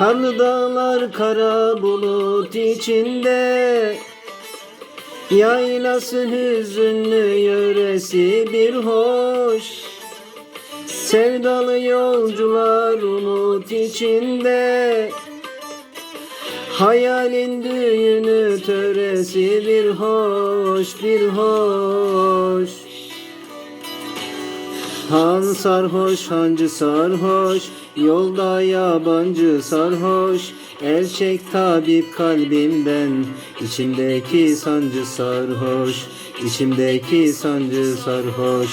Karlı dağlar kara bulut içinde Yaylası hüzünlü yöresi bir hoş. Sevdalı yolcular umut içinde Hayalin düğünü töresi bir hoş bir hoş Han sarhoş hancı sarhoş Yolda yabancı sarhoş. El çek tabip kalbimden içimdeki sancı sarhoş. İçimdeki sancı sarhoş.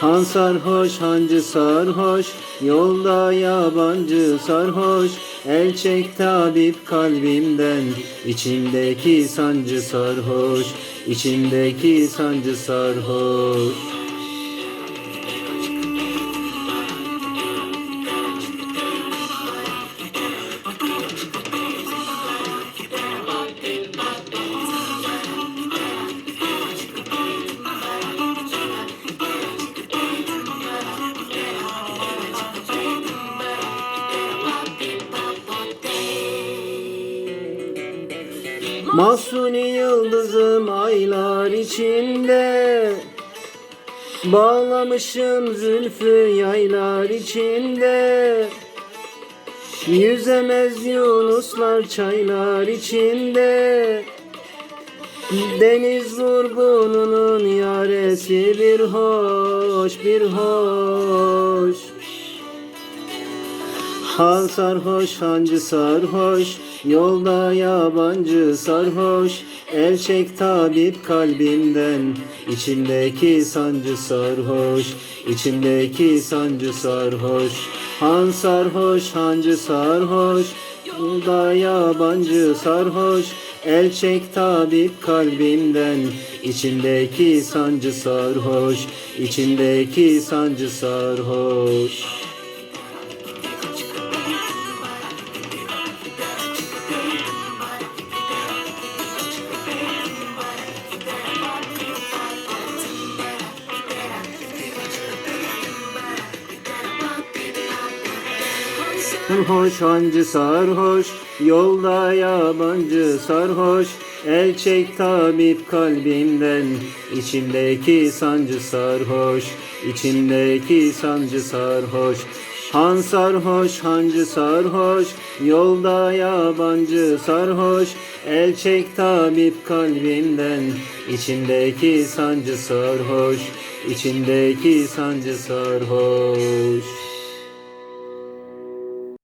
Han sarhoş hancı sarhoş Yolda yabancı sarhoş. El çek tabip kalbimden içimdeki sancı sarhoş. İçimdeki sancı sarhoş Mahsuni yıldızım aylar içinde. Bağlamışım zülfü yaylar içinde. Yüzemez yunuslar çaylar içinde. Deniz vurgununun yaresi bir hoş bir hoş. Han sarhoş, hancı sarhoş, yolda yabancı sarhoş. El çek tabip kalbimden, içimdeki sancı sarhoş, içimdeki sancı sarhoş. Han sarhoş, hancı sarhoş, yolda yabancı sarhoş. El çek tabip kalbimden, içimdeki sancı sarhoş, içimdeki sancı sarhoş. Sarhoş hancı sarhoş Yolda yabancı sarhoş. El çek tabip kalbimden içimdeki sancı sarhoş. İçimdeki sancı sarhoş. Han sarhoş hancı sarhoş Yolda yabancı sarhoş. El çek tabip kalbimden içimdeki sancı sarhoş. İçimdeki sancı sarhoş